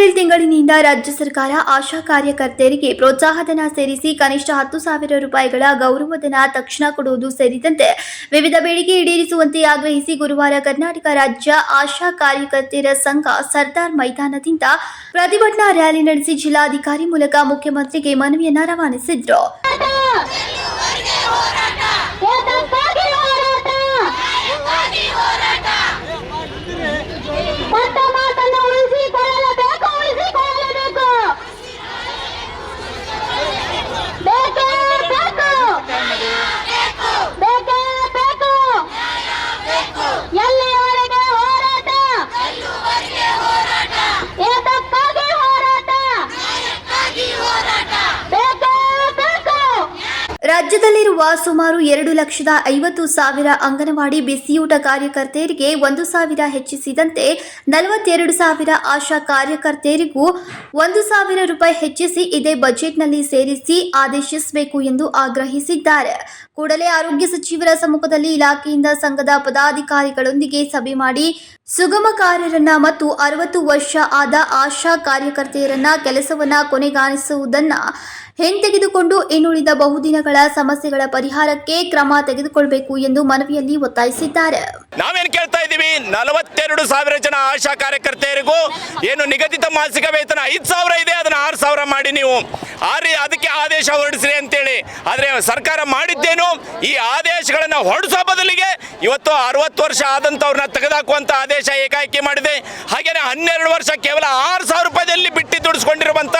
April ತಿಂಗಳಿನಿಂದ ರಾಜ್ಯ ಸರ್ಕಾರ ಆಶಾ ಕಾರ್ಯಕರ್ತೆಯರಿಗೆ ಪ್ರೋತ್ಸಾಹಧನ ಸೇರಿಸಿ ಕನಿಷ್ಠ ಹತ್ತು ಸಾವಿರ ರೂಪಾಯಿಗಳ ಗೌರವಧನ ತಕ್ಷಣ ಕೊಡುವುದು ಸೇರಿದಂತೆ ವಿವಿಧ ಬೇಡಿಕೆ ಈಡೇರಿಸುವಂತೆ ಆಗ್ರಹಿಸಿ ಗುರುವಾರ ಕರ್ನಾಟಕ ರಾಜ್ಯ ಆಶಾ ಕಾರ್ಯಕರ್ತೆಯರ ಸಂಘ ಸರ್ದಾರ್ ಮೈದಾನದಿಂದ ಪ್ರತಿಭಟನಾ ರ್ಯಾಲಿ ನಡೆಸಿ ಜಿಲ್ಲಾಧಿಕಾರಿ ಮೂಲಕ ಮುಖ್ಯಮಂತ್ರಿಗೆ ಮನವಿಯನ್ನ ರವಾನಿಸಿದ್ರು. ರಾಜ್ಯದಲ್ಲಿರುವ ಸುಮಾರು ಎರಡು ಲಕ್ಷದ ಐವತ್ತು ಸಾವಿರ ಅಂಗನವಾಡಿ ಬಿಸಿಯೂಟ ಕಾರ್ಯಕರ್ತೆಯರಿಗೆ ಒಂದು ಸಾವಿರ ಹೆಚ್ಚಿಸಿದಂತೆ ನಲವತ್ತೆರಡು ಸಾವಿರ ಆಶಾ ಕಾರ್ಯಕರ್ತೆಯರಿಗೂ ಒಂದು ಸಾವಿರ ರೂಪಾಯಿ ಹೆಚ್ಚಿಸಿ ಇದೇ ಬಜೆಟ್ನಲ್ಲಿ ಸೇರಿಸಿ ಆದೇಶಿಸಬೇಕು ಎಂದು ಆಗ್ರಹಿಸಿದ್ದಾರೆ. ಕೂಡಲೇ ಆರೋಗ್ಯ ಸಚಿವರ ಸಮ್ಮುಖದಲ್ಲಿ ಇಲಾಖೆಯಿಂದ ಸಂಘದ ಪದಾಧಿಕಾರಿಗಳೊಂದಿಗೆ ಸಭೆ ಮಾಡಿ ಸುಗಮಕಾರರನ್ನ ಮತ್ತು ಅರವತ್ತು ವರ್ಷ ಆದ ಆಶಾ ಕಾರ್ಯಕರ್ತೆಯರನ್ನ ಕೆಲಸವನ್ನ ಕೊನೆಗಾಣಿಸುವುದನ್ನ ಹಿಂತೆಗೆದುಕೊಂಡು ಇನ್ನುಳಿದ ಬಹುದಿನಗಳ ಸಮಸ್ಯೆಗಳ ಪರಿಹಾರಕ್ಕೆ ಕ್ರಮ ತೆಗೆದುಕೊಳ್ಳಬೇಕು ಎಂದು ಮನವಿಯಲ್ಲಿ ಒತ್ತಾಯಿಸಿದ್ದಾರೆ. ನಾವೇನು ಕೇಳ್ತಾ ಇದ್ದೀವಿ? ನಲವತ್ತೆರಡು ಸಾವಿರ ಜನ ಆಶಾ ಕಾರ್ಯಕರ್ತೆಯರಿಗೂ ಏನು ನಿಗದಿತ ಮಾಸಿಕ ವೇತನ ಐದು ಸಾವಿರ ಇದೆ, ಅದನ್ನ ಆರು ಸಾವಿರ ಮಾಡಿ ನೀವು. ಆರಿ ಅದಕ್ಕೆ ಆದೇಶ ಹೊರಡಿಸ್ರಿ ಅಂತೇಳಿ ಆದರೆ ಸರ್ಕಾರ ಮಾಡಿದ್ದೇನು? ಈ ಆದೇಶಗಳನ್ನು ಹೊರಡಿಸೋ ಬದಲಿಗೆ ಇವತ್ತು ಅರವತ್ತು ವರ್ಷ ಆದಂಥವ್ರನ್ನ ತೆಗೆದುಹಾಕುವಂಥ ಆದೇಶ ಏಕಾಏಕಿ ಮಾಡಿದೆ. ಹಾಗೆಯೇ ಹನ್ನೆರಡು ವರ್ಷ ಕೇವಲ ಆರು ಸಾವಿರ ರೂಪಾಯಿದಲ್ಲಿ ಬಿಟ್ಟು ದುಡಿಸ್ಕೊಂಡಿರುವಂಥ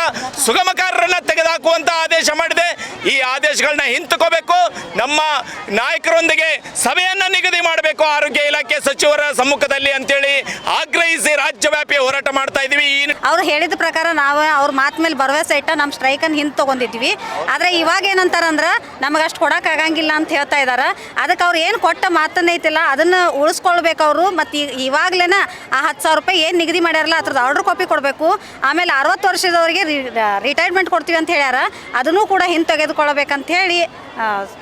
ಸುಗಮಕಾರರನ್ನ ತೆಗೆದುಹಾಕುವಂಥ ಆದೇಶ ಮಾಡಿದೆ. ಈ ಆದೇಶಗಳನ್ನ ಹಿಂತಕೋಬೇಕು. ನಮ್ಮ ನಾಯಕರೊಂದಿಗೆ ಸಭೆಯನ್ನ ನಿಗದಿ ಮಾಡಬೇಕು. ಆರೋಗ್ಯ ಇಲಾಖೆ ಸಚಿವರ ಸಮ್ಮುಖದಲ್ಲಿ ಅಂತೇಳಿ ಆಗ್ರಹಿಸಿ ರಾಜ್ಯವ್ಯಾಪಿ ಹೋರಾಟ ಮಾಡ್ತಾ ಇದೀವಿ. ಅವ್ರು ಹೇಳಿದ ಪ್ರಕಾರ ನಾವು ಅವ್ರ ಮಾತು ಮೇಲೆ ಭರವಸೆ ಇಟ್ಟ ನಮ್ಮ ಸ್ಟ್ರೈಕನ್ನು ಹಿಂದೆ ತಗೊಂಡಿದ್ವಿ. ಆದರೆ ಇವಾಗ ಏನಂತಾರಂದ್ರೆ ನಮಗೆ ಅಷ್ಟು ಆಗಂಗಿಲ್ಲ ಅಂತ ಹೇಳ್ತಾ ಇದ್ದಾರೆ ಅದಕ್ಕೆ ಅವ್ರು ಏನು ಕೊಟ್ಟ ಮಾತನ್ನ ಐತಿಲ್ಲ ಅದನ್ನ ಉಳಿಸ್ಕೊಳ್ಬೇಕು ಅವರು. ಮತ್ತೆ ಇವಾಗ್ಲೇನ ಆ ಹತ್ತು ಸಾವಿರ ರೂಪಾಯಿ ಏನು ನಿಗದಿ ಮಾಡ್ಯಾರಲ್ಲ ಅದ್ರದ್ದು ಆರ್ಡರ್ ಕಾಪಿ ಕೊಡಬೇಕು. ಆಮೇಲೆ ಅರವತ್ತು ವರ್ಷದವರಿಗೆ ರಿಟೈರ್ಮೆಂಟ್ ಕೊಡ್ತೀವಿ ಅಂತ ಹೇಳ್ಯಾರ. ಅದನ್ನು ಕೂಡ ಹಿಂದೆ ತೆಗೆದುಕೊಳ್ಬೇಕಂತ ಹೇಳಿ